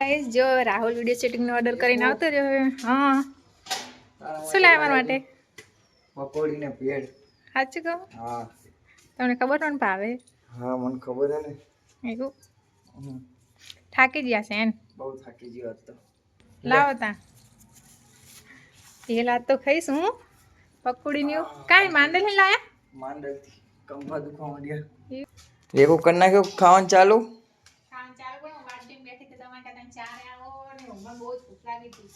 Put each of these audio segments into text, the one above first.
Guys જો Rahul video સેટિંગનો order કરીને આવતો રહ્યો હા. શું લાવવા માટે? પકોડી ને પેડ સાચું કહો? હા. તમને ખબર પણ ભાવે? હા મને ખબર હે ને. એવું? થાકી ગયા છે એમ? બહુ થાકી ગયો હતો. લાવો તા. એ લાત તો ખાઈશ હું. પકોડી ની કાઈ માંડલ લાયા લાયા? માંડલથી કંભા દુખવા માંડ્યા. એવું કરી નાખ્યું? ખાવાનું ચાલુ કામ ચાલુ પણ હું વાટડીમાં બેઠી હતી તમારે કહેતા ચારે આવો ને ઊંઘમાં બહુ જ ભૂખ લાગી હતી હા હા, એ તો હવે મજા આવશે પકોડી તે ખાવાની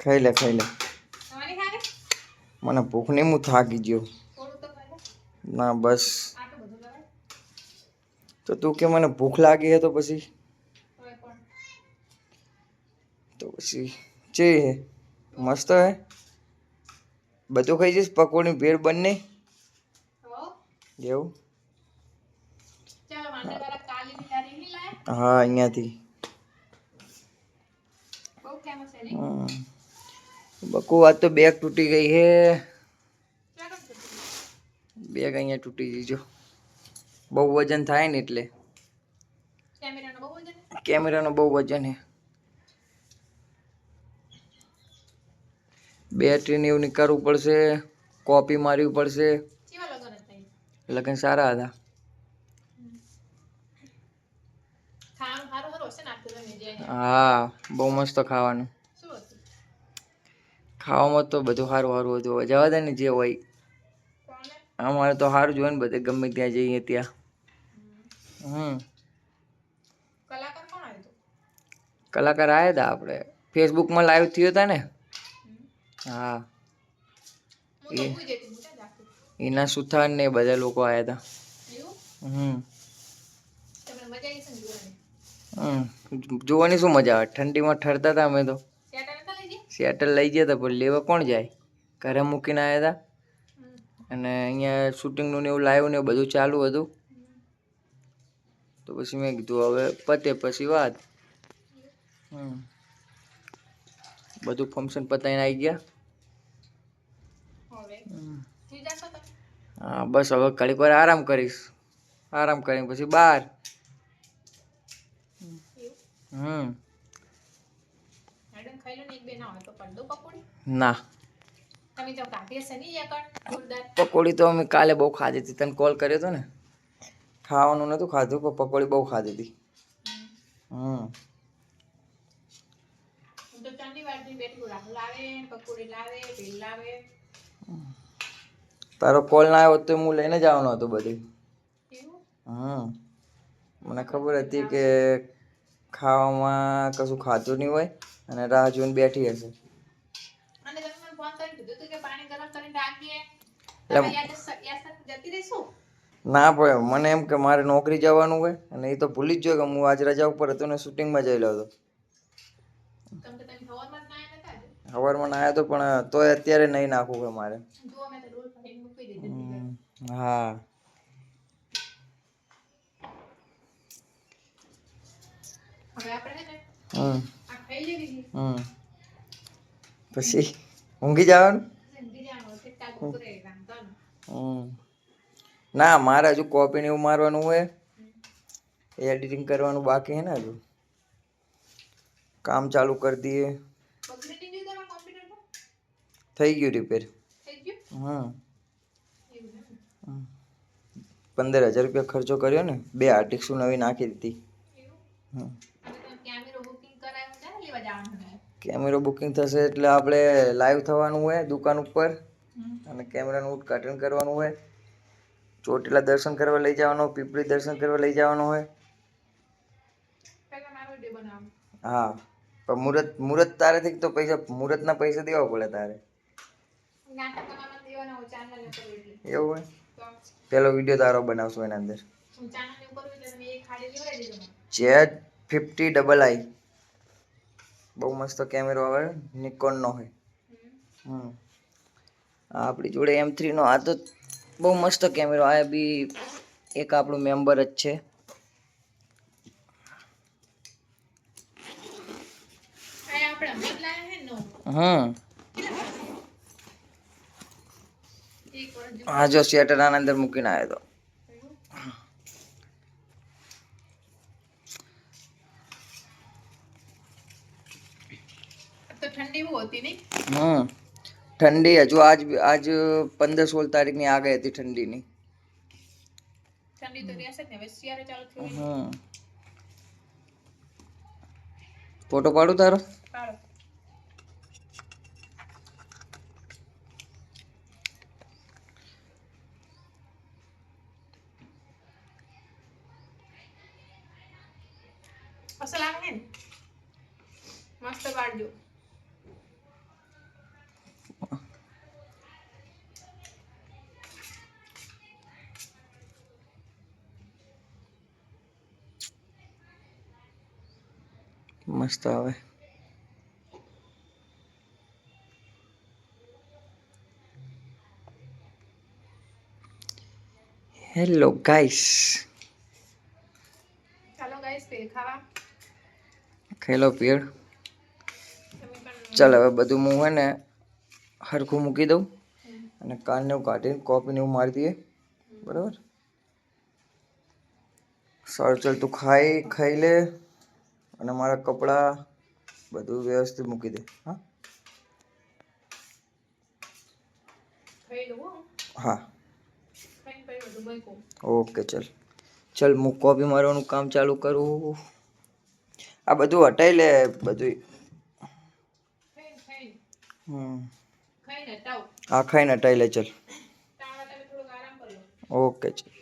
ખાઈ લે ખાઈ લે. મને ભૂખ નહીં હું થાકી ગયો. થોડું તો કરે ના બસ. તો તું કે મને ભૂખ લાગી હે તો પછી? તો પછી જે હે મસ્ત હે? બધું ખાઈ જઈશ પકોડી ભેળ બંને હો એવું ચાલો માંડેવાળા કાલીની લારી નહીં લાયા હા અહીંયાથી. બકુ વાત તો બેગ તૂટી ગઈ હે? બેગ અહીંયા તૂટી ગઈ જો. બહુ વજન થાય ને એટલે. કેમેરાનો બહુ વજન? છે? બેટરી ને હે. બેટરીને એવું નીકાળવું પડશે. કોપી મારવી પડશે? લગન સારા હતા ખાવાનું સારું સારું હશે ને આખું તમે જે હા બહુ મસ્ત ખાવાનું. ખાવામાં તો બધું સારું સારું હતું. જવા દે ને જે હોય. અમારે તો સારું જોઈએ ને બધે ગમે ત્યાં જઈએ ત્યાં. હમ. કલાકાર આવ્યું હતું? આપણે. ફેસબુકમાં લાઈવ થયો હતા ને હા જાગતી એના સુથાર ને બધા લોકો આવ્યા હતા હમ. મજા આવી જોવાની જોવાની શું મજા આવે? ઠંડીમાં ઠરતા હતા અમે તો. સેટલ લઈ ગયા હતા પણ લેવા કોણ જાય? ઘરે મૂકીને આવ્યા હતા અને અહીંયા શૂટિંગનું ને એવું લાઈવ ને બધું ચાલુ હતું. તો પછી મેં કીધું હવે પતે પછી વાત. બધું ફંક્શન પતાવીને આવી ગયા. હા બસ હવે ઘડીક વાર આરામ કરીશ. આરામ કરીને પછી બહાર. હમ. મેડમ ખાઈ લો ને એક બે ના હોય તો પડદો પકોડી. તો અમે કાલે બહુ ખાધી હતી. તને કોલ કર્યો હતો ને? ખાવાનું નતું ખાધું પણ પકોડી બહુ ખાધી હતી. હમ. તારો કોલ ના આવ્યો તો હું લઈને જવાનો આવવાનો હતો બધી. હમ. મને ખબર હતી કે ખાવામાં કશું ખાધું નહીં હોય અને રાહ જોઈને બેઠી હશે. હતું ના પણ મને એમ કે મારે નોકરી જવાનું હોય અને એ તો ભૂલી જ ગયો કે હું આજ રજા ઉપર હતો ને શૂટિંગમાં જઈ હતો. તમે તો તમે સવારમાં. સવારમાં નાયો તો પણ તોય અત્યારે નહીં નાખવું કે મારે. હતી. હા હવે આપણે છે ને હમ. હમ. પછી ઊંઘી જવાનું. હમ. ના મારે હજુ કોપી ને એવું મારવાનું હોય. એડિટિંગ કરવાનું બાકી હે ને હજુ. કામ ચાલુ કરી દઈએ. થઈ ગયું રિપેર હમ. હમ. પંદર હજાર રૂપિયા ખર્ચો કર્યો ને બે આર્ટિક્સું નવી નાખી દીધી. હમ. હવે તમે કેમેરો બુકિંગ કરાવ્યું છે ને લેવા જવાનું છે કેમેરો બુકિંગ થશે એટલે આપણે લાઈવ થવાનું હોય દુકાન ઉપર અને કેમેરાનું ઉદઘાટન કરવાનું હોય. ચોટીલા દર્શન કરવા લઈ જવાનો પીપળી દર્શન કરવા લઈ જવાનો હોય. હા પણ મુહૂર્ત મુહૂર્ત તારેથી તો પૈસા મુહૂર્તના પૈસા દેવા પડે તારે. એવું હોય? પેલો વીડિયો તારો બનાવશો એના અંદર. જેડ ફિફ્ટી ડબલ આઈ બહુ મસ્ત કેમેરો આવે નિકોનનો હોય હમ. આપણી જોડે એમ થ્રીનો આ તો બહુ મસ્ત કેમેરો આ બી એક આપણું મેમ્બર જ છે. હમ હા જો શેટર આના અંદર મૂકીને આવ્યો તો જેવું. નહીં? હમ. ઠંડી હજુ આજ આજ પંદર સોળ તારીખની આગળ હતી ઠંડીની. ઠંડી તો રહેશે ને હવે શિયાળો ચાલુ થયો હમ. ફોટો પાડું તારો? પાડો. અસલ આવે ને મસ્ત પાડજો. મસ્ત આવે હેલો ગાઈસ ચાલો ગાઈસ ફેર ખાવા ખેલો પેડ ચાલ હવે બધું હું હે ને હરખું મૂકી દઉં અને કાનને એવું કાઢીને કોપીને એવું મારી દઈએ. બરાબર? સારું ચાલ તું ખાઈ ખાઈ લે. અને મારા કપડાં બધું વ્યવસ્થિત મૂકી દે હા? હો. ઓકે ચલ. ચલ હું કોપી મારવાનું કામ ચાલુ કરું. આ બધું હટાઈ લે બધું હા ખાઈને હટાઈ લે ચલ. ઓકે ચલ.